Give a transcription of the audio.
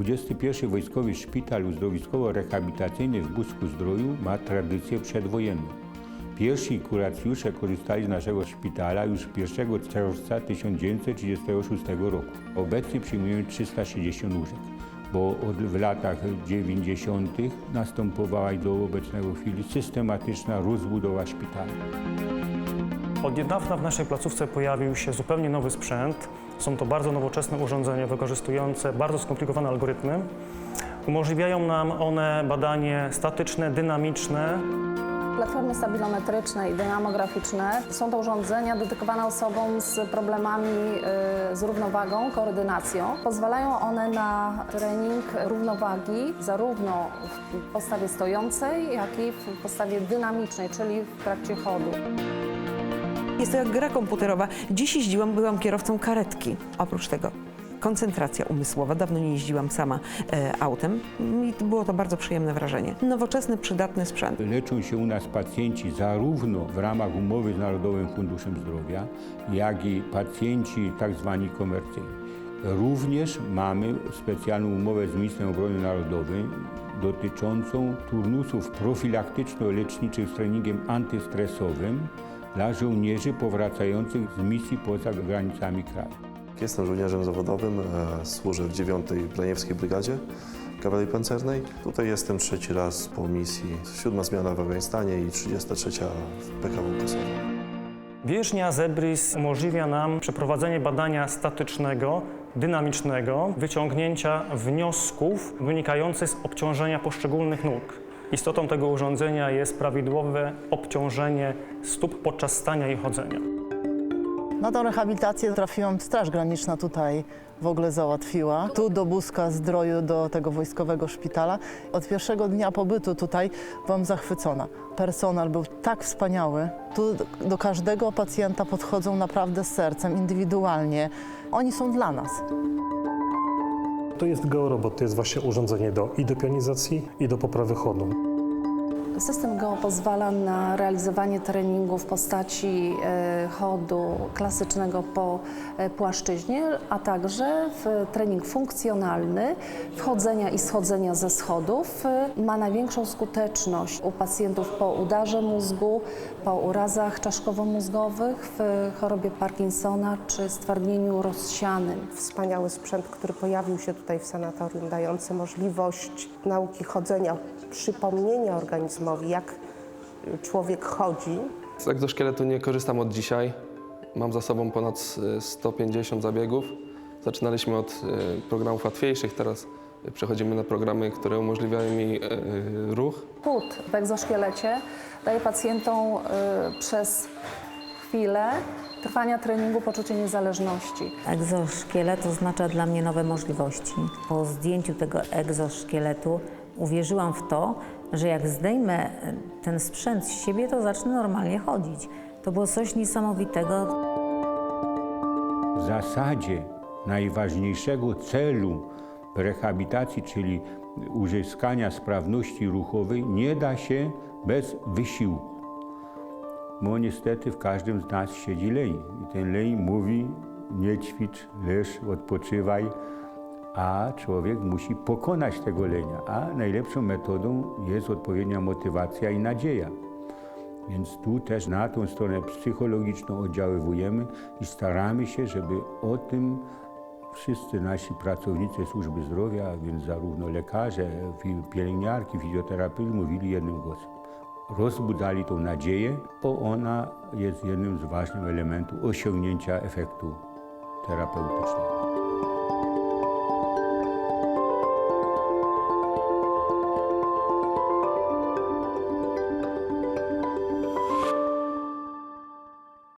21 Wojskowy Szpital Uzdrowiskowo-Rehabilitacyjny w Busku Zdroju ma tradycję przedwojenną. Pierwsi kuracjusze korzystali z naszego szpitala już 1 czerwca 1936 roku. Obecnie przyjmujemy 360 łóżek, bo od, w latach 90. następowała i do obecnego chwili systematyczna rozbudowa szpitala. Od niedawna w naszej placówce pojawił się zupełnie nowy sprzęt. Są to bardzo nowoczesne urządzenia wykorzystujące bardzo skomplikowane algorytmy. Umożliwiają nam one badanie statyczne, dynamiczne, Platformy stabilometryczne i dynamograficzne są to urządzenia dedykowane osobom z problemami y, z równowagą, koordynacją. Pozwalają one na trening równowagi zarówno w postawie stojącej, jak i w postawie dynamicznej, czyli w trakcie chodu. Jest to jak gra komputerowa. Dziś jeździłam, byłam kierowcą karetki. Oprócz tego koncentracja umysłowa. Dawno nie jeździłam sama e, autem i było to bardzo przyjemne wrażenie. Nowoczesny, przydatny sprzęt. Leczą się u nas pacjenci zarówno w ramach umowy z Narodowym Funduszem Zdrowia, jak i pacjenci tak zwani komercyjni. Również mamy specjalną umowę z Ministrem Obrony Narodowej dotyczącą turnusów profilaktyczno-leczniczych z treningiem antystresowym dla żołnierzy powracających z misji poza granicami kraju. Jestem żołnierzem zawodowym, e, służę w 9 Pleniewskiej Brygadzie Kawalerii Pancernej. Tutaj jestem trzeci raz po misji, siódma zmiana w Afganistanie i 33 w PKW Kosowo. Wierzchnia Zebris umożliwia nam przeprowadzenie badania statycznego, dynamicznego, wyciągnięcia wniosków wynikających z obciążenia poszczególnych nóg. Istotą tego urządzenia jest prawidłowe obciążenie stóp podczas stania i chodzenia. Na tą rehabilitację trafiłam, Straż Graniczna tutaj w ogóle załatwiła. Tu do Buska Zdroju, do tego wojskowego szpitala. Od pierwszego dnia pobytu tutaj byłam zachwycona. Personel był tak wspaniały. Tu do każdego pacjenta podchodzą naprawdę z sercem, indywidualnie. Oni są dla nas. To jest georobot, to jest właśnie urządzenie do i do pionizacji, i do poprawy chodu. System GO pozwala na realizowanie treningu w postaci e, chodu klasycznego po e, płaszczyźnie, a także w trening funkcjonalny, wchodzenia i schodzenia ze schodów. E, Ma największą skuteczność u pacjentów po udarze mózgu, po urazach czaszkowo-mózgowych, w chorobie Parkinsona czy stwardnieniu rozsianym. Wspaniały sprzęt, który pojawił się tutaj w sanatorium, dający możliwość nauki chodzenia, przypomnienia organizmowi, jak człowiek chodzi. Z egzoszkieletu nie korzystam od dzisiaj. Mam za sobą ponad e, 150 zabiegów. Zaczynaliśmy od e, programów łatwiejszych, teraz przechodzimy na programy, które umożliwiają mi e, ruch. Płód w egzoszkielecie daje pacjentom przez chwilę trwania treningu poczucie niezależności. Egzoszkielet oznacza dla mnie nowe możliwości. Po zdjęciu tego egzoszkieletu uwierzyłam w to, że jak zdejmę ten sprzęt z siebie, to zacznę normalnie chodzić. To było coś niesamowitego. W zasadzie najważniejszego celu rehabilitacji, czyli uzyskania sprawności ruchowej, nie da się bez wysiłku. Bo niestety w każdym z nas siedzi leń. I ten leń mówi, nie ćwicz, leż, odpoczywaj, a człowiek musi pokonać tego lenia. A najlepszą metodą jest odpowiednia motywacja i nadzieja. Więc tu też na tą stronę psychologiczną oddziaływujemy i staramy się, żeby o tym wszyscy nasi pracownicy służby zdrowia, więc zarówno lekarze, pielęgniarki, fizjoterapeuci mówili jednym głosem. Rozbudzali tą nadzieję, bo ona jest jednym z ważnych elementów osiągnięcia efektu terapeutycznego.